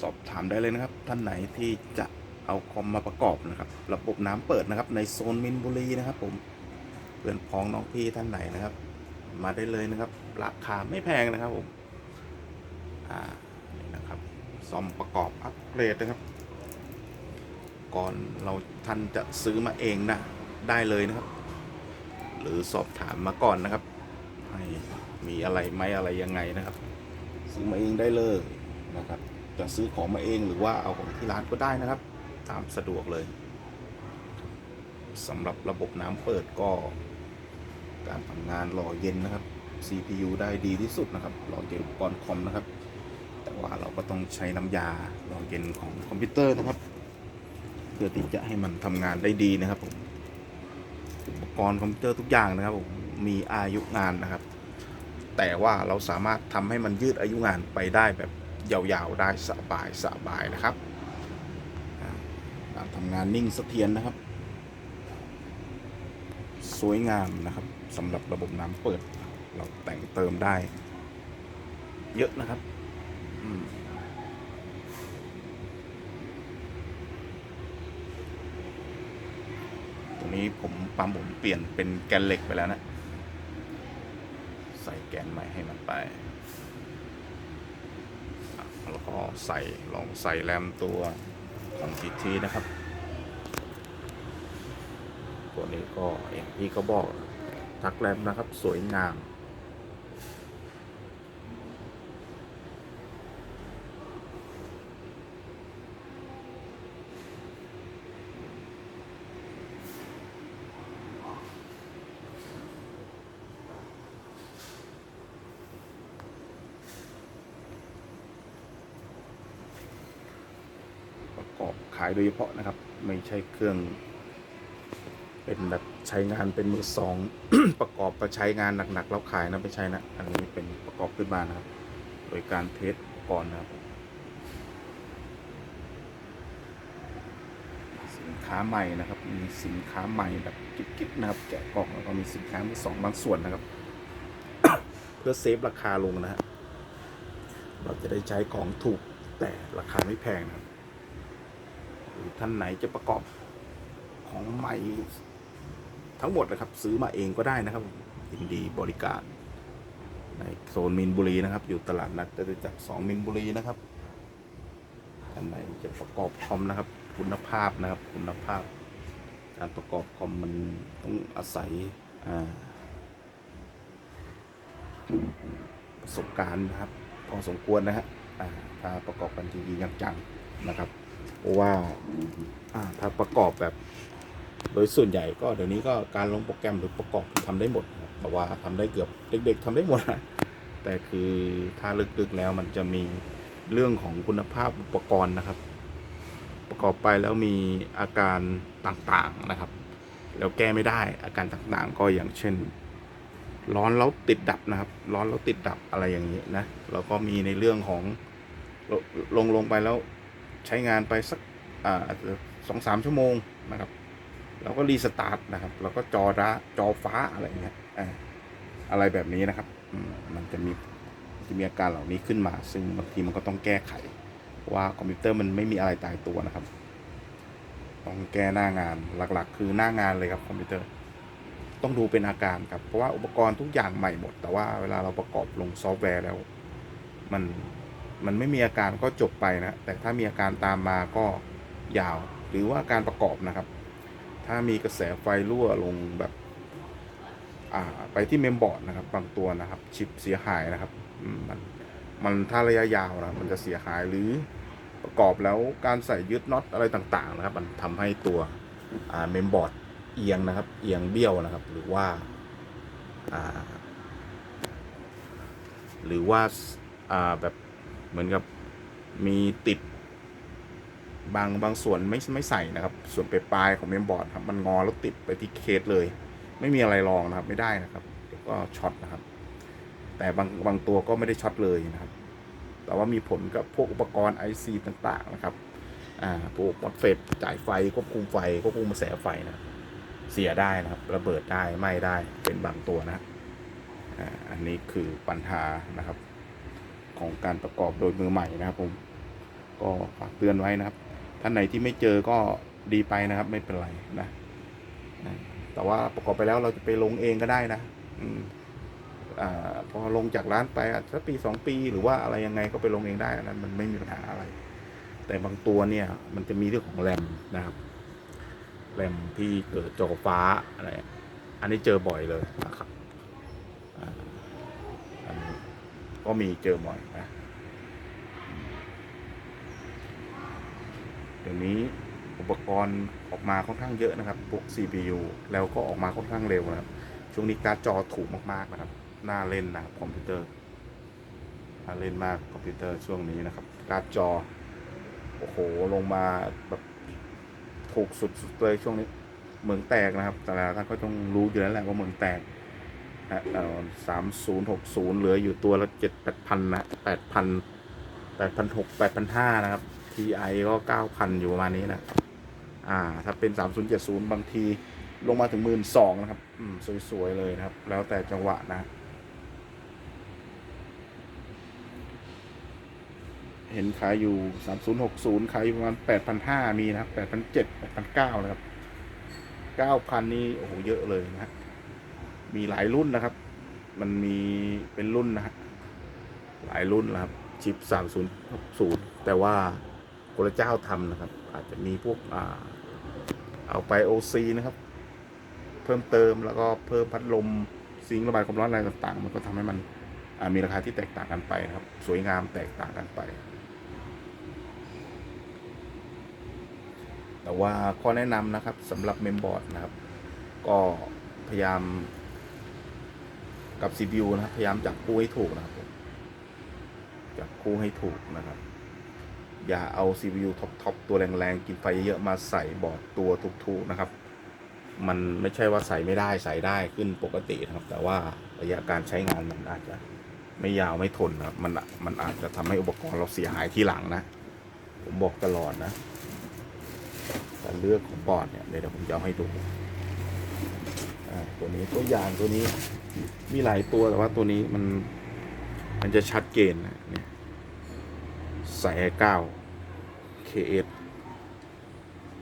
สอบถามได้เลยนะครับ ท่านไหนที่จะเอาคอมมาประกอบนะครับ ระบบน้ำเปิดนะครับ ในโซนมินบุรีนะครับผมเพื่อนพ้องน้องพี่ท่านไหนนะครับ มาได้เลยนะครับ ราคาไม่แพงนะครับผมอ่านี่นะครับซ่อมประกอบอัปเกรดนะครับ ก่อนเราท่านจะซื้อมาเองนะได้เลยนะครับ หรือสอบถามมาก่อนนะครับ ให้มีอะไรไหมอะไรยังไงนะครับ ซื้อมาเองได้เลยนะครับ จะซื้อของมาเองหรือว่าเอาของที่ร้านก็ได้นะครับ ตามสะดวกเลยสำหรับระบบน้ำเปิดก็ การทำงานหล่อเย็นนะครับ CPU ได้ดีที่สุดนะครับหล่อเย็นอุปกรณ์คอมนะครับ แต่ว่าเราก็ต้องใช้น้ำยาหล่อเย็นของคอมพิวเตอร์นะครับ เพื่อที่จะให้มันทำงานได้ดีนะครับผมอุปกรณ์คอมพิวเตอร์ทุกอย่างนะครับผมมีอายุงานนะครับ แต่ว่าเราสามารถทำให้มันยืดอายุงานไปได้แบบ ยาวๆได้สบายสบายนะครับการทำงานนิ่งเสถียรนะครับ สวยงามนะครับสำหรับระบบน้ำเปิด เราแต่งเติมได้ เยอะนะครับตรงนี้ผมปั๊มผมเปลี่ยนเป็นแกนเหล็กไปแล้วนะ ใส่แกนใหม่ให้มันไป แล้วก็ใส่ลองใส่แรมตัวของ GT นะครับ ตัวนี้ก็อย่างที่เขาบอกทักแรมนะครับสวยงาม ประกอบขายโดยเฉพาะนะครับ ไม่ใช่เครื่อง เป็นแบบใช้งานเป็นมือสอง ประกอบไปใช้งานหนักๆแล้วขายนะไม่ใช่นะ อันนี้เป็นประกอบขึ้นมานะครับ โดยการเทสก่อนนะครับสินค้าใหม่นะครับ มีสินค้าใหม่แบบกิ๊บๆนะครับ แกะกล่องแล้วก็มีสินค้ามือสองบางส่วนนะครับ เพื่อเซฟราคาลงนะฮะเราจะได้ใช้ของถูกแต่ราคาไม่แพงนะครับ ท่านไหนจะประกอบของใหม่ทั้งหมดนะครับ ซื้อมาเองก็ได้นะครับยินดีบริการ ในโซนมินบุรีนะครับ อยู่ตลาดนัดจตุจักรสองมินบุรีนะครับท่านไหนจะประกอบคอมนะครับ คุณภาพนะครับ คุณภาพ การประกอบคอมมันต้องอาศัยประสบการณ์นะครับ พอสมควรนะฮะอ่าถ้าประกอบกันจริงๆจังๆนะครับ เพราะว่าถ้าประกอบแบบ โดยส่วนใหญ่ก็เดี๋ยวนี้ก็การลงโปรแกรมหรือประกอบทำได้หมดนะครับแต่ว่าทำได้เกือบเด็ก ๆทำได้หมดแต่คือถ้าลึกๆแล้วมันจะมีเรื่องของคุณภาพอุปกรณ์นะครับ ประกอบไปแล้วมีอาการต่างๆนะครับ แล้วแก้ไม่ได้อาการต่างๆ ก็อย่างเช่น ร้อนแล้วติดดับนะครับ ร้อนแล้วติดดับอะไรอย่างนี้นะแล้วก็มีในเรื่องของลลงลงไปแล้ว ใช้งานไปสักสองสามชั่วโมงนะครับ เราก็รีสตาร์ทนะครับแล้วก็จอร้าจอฟ้าอะไรเงี้ยอะไรแบบนี้นะครับ มันจะมีจะมีอาการเหล่านี้ขึ้นมา ซึ่งบางทีมันก็ต้องแก้ไข ว่าคอมพิวเตอร์มันไม่มีอะไรตายตัวนะครับ ต้องแก้หน้างานหลักๆ คือหน้างานเลยครับคอมพิวเตอร์ ต้องดูเป็นอาการครับ เพราะว่าอุปกรณ์ทุกอย่างใหม่หมด แต่ว่าเวลาเราประกอบลงซอฟต์แวร์แล้ว มัน มันไม่มีอาการก็จบไปนะ แต่ถ้ามีอาการตามมาก็ยาว หรือว่าการประกอบนะครับ ถ้ามีกระแสไฟรั่วลงแบบอ่าไปที่เมมบอร์ดนะครับบางตัวนะครับ ชิปเสียหายนะครับมันมันถ้าระยะยาวนะมันจะเสียหายหรือประกอบแล้วการใส่ยึดน็อตอะไรต่างๆนะครับ มันทำให้ตัวอ่าเมมบอร์ดเอียงนะครับ เอียงเบี้ยวนะครับ หรือว่าอ่าหรือว่าอ่าแบบ เหมือนกับมีติด บางบางส่วนไม่ไม่ใส่นะครับ ส่วนปลายของเมมบอร์ดครับมันงอแล้วติดไปที่เคสเลย ไม่มีอะไรรองนะครับ ไม่ได้นะครับเดี๋ยวก็ช็อตนะครับ แต่บางบางตัวก็ไม่ได้ช็อตเลยนะครับ แต่ว่ามีผลกับพวกอุปกรณ์ IC ต่างๆนะครับอ่าพวกมอสเฟตจ่ายไฟควบคุมไฟควบคุมกระแสไฟนะเสียได้นะครับ ระเบิดได้ไหม้ได้เป็นบางตัวนะอ่าอันนี้คือปัญหานะครับ ของการประกอบโดยมือใหม่นะครับ ผมก็ฝากเตือนไว้นะครับ ท่านไหนที่ไม่เจอก็ดีไปนะครับ ไม่เป็นไรนะแต่ว่าประกอบไปแล้วเราจะไปลงเองก็ได้นะอืมอ่าพอลงจากร้านไปอาจจะปีสองปีหรือว่าอะไรยังไงก็ไปลงเองได้อันนั้นมันไม่มีปัญหาอะไร แต่บางตัวเนี่ยมันจะมีเรื่องของแรมนะครับแรมที่เกิดจอฟ้าอะไร อันนี้เจอบ่อยเลยนะครับอ่าอันนี้ ก็มีเจอบ่อยนะเดี๋ยวนี้อุปกรณ์ออกมาค่อนข้างเยอะนะครับพวก CPU แล้วก็ออกมาค่อนข้างเร็วนะครับ ช่วงนี้การ์ดจอถูกมากๆนะครับ น่าเล่นนะครับคอมพิวเตอร์น่าเล่นมากคอมพิวเตอร์ช่วงนี้นะครับ การ์ดจอ โอ้โห ลงมาแบบถูกสุดๆเลยช่วงนี้ เมืองแตกนะครับ แต่ละท่านก็ต้องรู้อยู่แล้วแหละว่าเมืองแตก สามศูนย์หกศูนย์เหลืออยู่ตัวละเจ็ดแปดพันนะแปดพันแปดพันหกแปดพันห้านะครับ TI ก็เก้าพันอยู่ประมาณนี้นะ อ่า ถ้าเป็นสามศูนย์เจ็ดศูนย์บางทีลงมาถึงหมื่นสองนะครับ อืม สวย ๆ เลยนะครับ แล้วแต่จังหวะนะ เห็นขายอยู่สามศูนย์หกศูนย์ขายอยู่ประมาณแปดพันห้ามีนะครับแปดพันเจ็ดแปดพันเก้านะครับเก้าพันนี่โอ้โห เยอะเลยนะฮะ มีหลายรุ่นนะครับ มันมีเป็นรุ่นนะฮะหลายรุ่นนะครับ ชิปสามศูนย์หกศูนย์แต่ว่าคนละเจ้าทำนะครับ อาจจะมีพวกอ่าเอาไปโอซีนะครับ เพิ่มเติมแล้วก็เพิ่มพัดลมซิงค์ระบายความร้อนอะไรต่างๆ มันก็ทำให้มันมีราคาที่แตกต่างกันไปนะครับ สวยงามแตกต่างกันไป แต่ว่าข้อแนะนำนะครับสำหรับเมมบอร์ดนะครับ ก็พยายาม กับ CPU นะครับ พยายามจับคู่ให้ถูกนะครับจับคู่ให้ถูกนะครับ อย่าเอา CPU ท็อปทอปตัวแรงๆ กินไฟเยอะมาใส่บอร์ดตัวทุกๆนะครับ มันไม่ใช่ว่าใส่ไม่ได้ใส่ได้ขึ้นปกตินะครับ แต่ว่าระยะการใช้งานมันอาจจะไม่ยาวไม่ทนนะครับมันมันอาจจะทำให้อุปกรณ์เราเสียหายที่หลังนะ ผมบอกตลอดนะการเลือกของบอร์ดเนี่ยเดี๋ยวผมจะเอาให้ดู ตัวนี้ตัวอย่างตัวนี้ มีหลายตัวแต่ว่าตัวนี้มัน มันจะชัดเจนนะเนี่ยใส่เก้า KS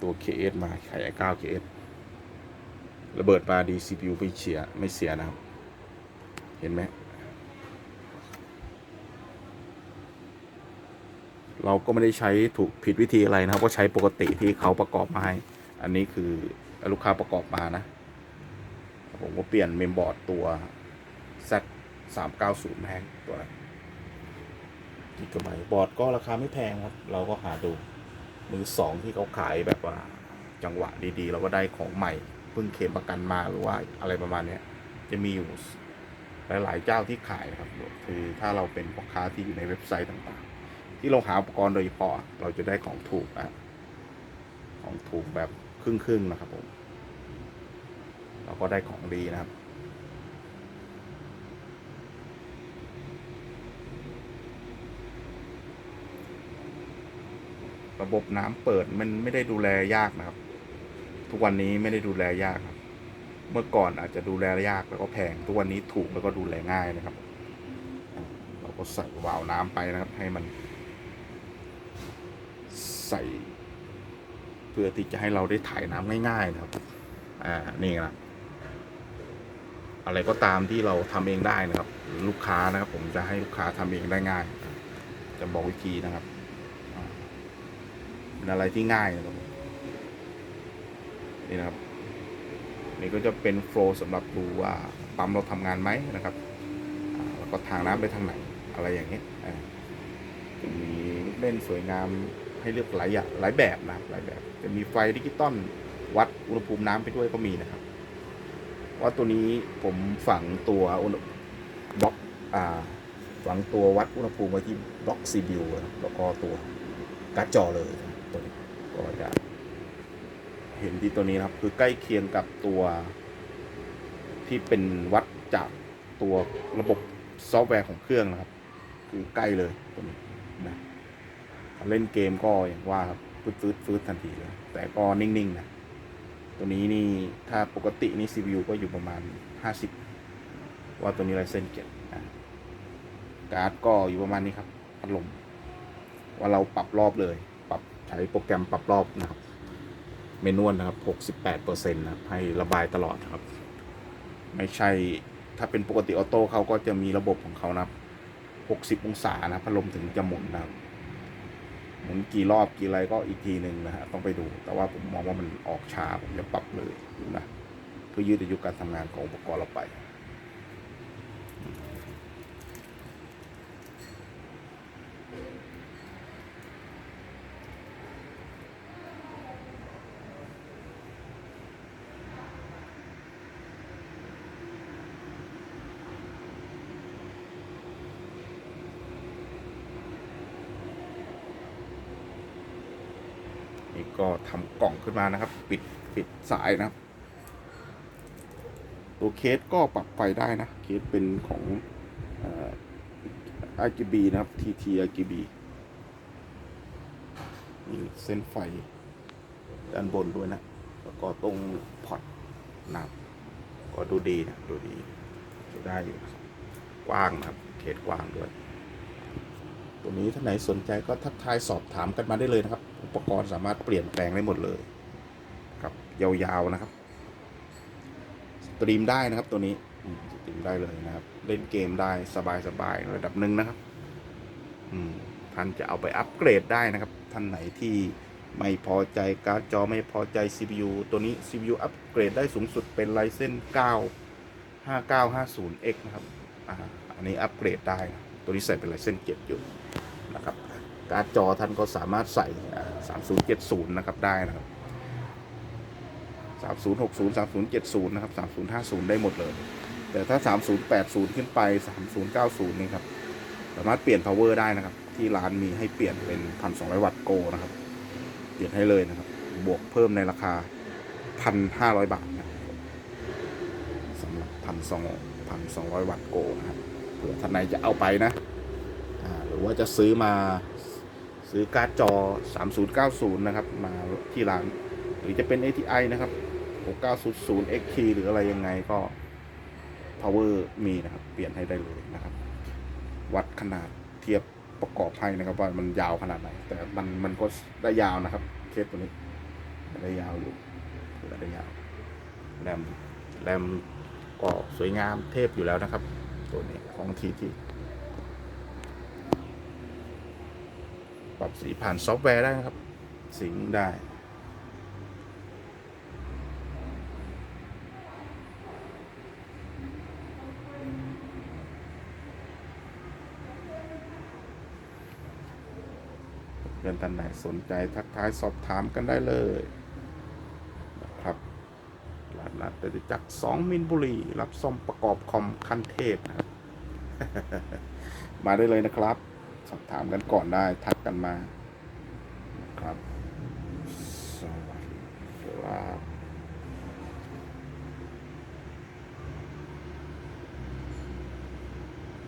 ตัว KS มาไข่เก้า KS ระเบิดมาดี CPU ไม่เสียไม่เสียนะครับ เห็นไหมเราก็ไม่ได้ใช้ถูกผิดวิธีอะไรนะครับ ก็ใช้ปกติที่เขาประกอบมาให้ อันนี้คือลูกค้าประกอบมานะ ผมก็เปลี่ยนเมมบอร์ดตัว Z 3 9 0แพงตัวนั้นกิกะไบบอร์ดก็ราคาไม่แพงครับ เราก็หาดู มือสองที่เขาขายแบบว่า จังหวะดี ๆ เราก็ได้ของใหม่ เพิ่งเคลมประกันมาหรือว่าอะไรประมาณนี้จะมีอยู่หลายๆเจ้าที่ขายครับ คือถ้าเราเป็นพ่อค้าที่อยู่ในเว็บไซต์ต่างๆ ที่เราหาอุปกรณ์โดยเฉพาะเราจะได้ของถูกนะของถูกแบบครึ่งๆนะครับผม เราก็ได้ของดีนะครับ ระบบน้ำเปิดมันไม่ได้ดูแลยากนะครับ ทุกวันนี้ไม่ได้ดูแลยากครับ เมื่อก่อนอาจจะดูแลยากแล้วก็แพง ทุกวันนี้ถูกแล้วก็ดูแลง่ายนะครับ เราก็ใส่วาล์วน้ำไปนะครับ ให้มัน ใส่เพื่อที่จะให้เราได้ถ่ายน้ำง่าย ๆ นะครับ อ่า นี่นะ อะไรก็ตามที่เราทำเองได้นะครับ ลูกค้านะครับ ผมจะให้ลูกค้าทำเองได้ง่าย จะบอกวิธีนะครับเป็นอะไรที่ง่ายนะครับนี่นะครับ นี่ก็จะเป็นโฟล์สำหรับดูว่าปั๊มเราทำงานไหมนะครับแล้วก็ทางน้ำไปทางไหนอะไรอย่างนี้จะมีเล่นสวยงามให้เลือกหลายอย่างหลายแบบนะหลายแบบ จะมีไฟดิจิตอลวัดอุณหภูมิน้ำไปด้วยก็มีนะครับ ว่าตัวนี้ผมฝังตัวอุณหบล็อกอ่าฝังตัววัดอุณหภูมิไว้ที่บล็อก CPU นะครับแล้วก็ตัวการ์ดจอเลยตัวนี้ก็จะเห็นที่ตัวนี้นะครับ คือใกล้เคียงกับตัวที่เป็นวัดจากตัวระบบซอฟต์แวร์ของเครื่องนะครับ คือใกล้เลยตัวนี้นะเล่นเกมก็อย่างว่าครับฟืดฟืดฟืดทันทีเลย แต่ก็นิ่งๆนะ ตัวนี้นี่ถ้าปกตินี่ CPU ก็อยู่ประมาณ 50 ว่าตัวนี้ไรเส้นเก็บนะการ์ดก็อยู่ประมาณนี้ครับพัดลมว่าเราปรับรอบเลย ปรับใช้โปรแกรมปรับรอบนะครับ เมนวลนะครับ 68%นะครับให้ระบายตลอดครับ ไม่ใช่ถ้าเป็นปกติออโต้เขาก็จะมีระบบของเขานะครับ 60 องศานะพัดลมถึงจะหมุนนะครับ หมุนกี่รอบกี่อะไรก็อีกทีหนึ่งนะฮะต้องไปดู แต่ว่าผมมองว่ามันออกช้าผมจะปรับเลยนะเพื่อยืดอายุการทำงานของอุปกรณ์เราไป นี่ก็ทำกล่องขึ้นมานะครับ ปิดปิดสายนะครับ ตัวเคสก็ปรับไฟได้นะ เคสเป็นของอ RGB นะครับ TT RGB มีเส้นไฟด้านบนด้วยนะ แล้วก็ตรงพอร์ตนะครับก็ดูดีนะ ดูดีดูได้อยู่นะกว้างนะครับเคสกว้างด้วย ตัวนี้ถ้าไหนสนใจก็ทักทายสอบถามกันมาได้เลยนะครับ อุปกรณ์สามารถเปลี่ยนแปลงได้หมดเลยครับยาวๆนะครับสตรีมได้นะครับตัวนี้สตรีมได้เลยนะครับ เล่นเกมได้สบายๆระดับหนึ่งนะครับท่านจะเอาไปอัปเกรดได้นะครับ ท่านไหนที่ไม่พอใจการ์ดจอไม่พอใจ CPU ตัวนี้ CPU อัปเกรดได้สูงสุดเป็น Ryzen 9 5950X นะครับอันนี้อัปเกรดได้นะตัวนี้ใส่เป็น Ryzen 7อยู่นะครับ การ์ดจอท่านก็สามารถใส่ 3070 นะครับได้นะครับ 3060 3070 นะครับ 3050 ได้หมดเลย แต่ถ้า 3080 ขึ้นไป 3090 นี่ครับ สามารถเปลี่ยน power ได้นะครับ ที่ร้านมีให้เปลี่ยนเป็น 1,200 วัตต์โกนะครับ เปลี่ยนให้เลยนะครับ บวกเพิ่มในราคา 1,500 บาทนะสำหรับ 1,200 วัตต์โกนะครับเผื่อท่านไหนจะเอาไปนะหรือว่าจะซื้อมา ซื้อการ์ดจอ 3090 นะครับ มาที่ร้าน หรือจะเป็น ATI นะครับ 6900 XT หรืออะไรยังไงก็ power มีนะครับ เปลี่ยนให้ได้เลยนะครับ วัดขนาดเทียบประกอบให้นะครับว่ามันยาวขนาดไหน แต่มันมันก็ได้ยาวนะครับ เคสตัวนี้ ได้ยาวอยู่ได้ยาวแรมแรมก็สวยงามเทพอยู่แล้วนะครับ ตัวนี้ของทีที ปรับสีผ่านซอฟต์แวร์ได้นะครับ สิงได้เพื่อนท่านไหนสนใจทักทายสอบถามกันได้เลยนะครับร้านนัตุจักรสองมินบุรี รับซ่อมประกอบคอมขั้นเทพนะครับ มาได้เลยนะครับ สอบถามกันก่อนได้ทักกันมา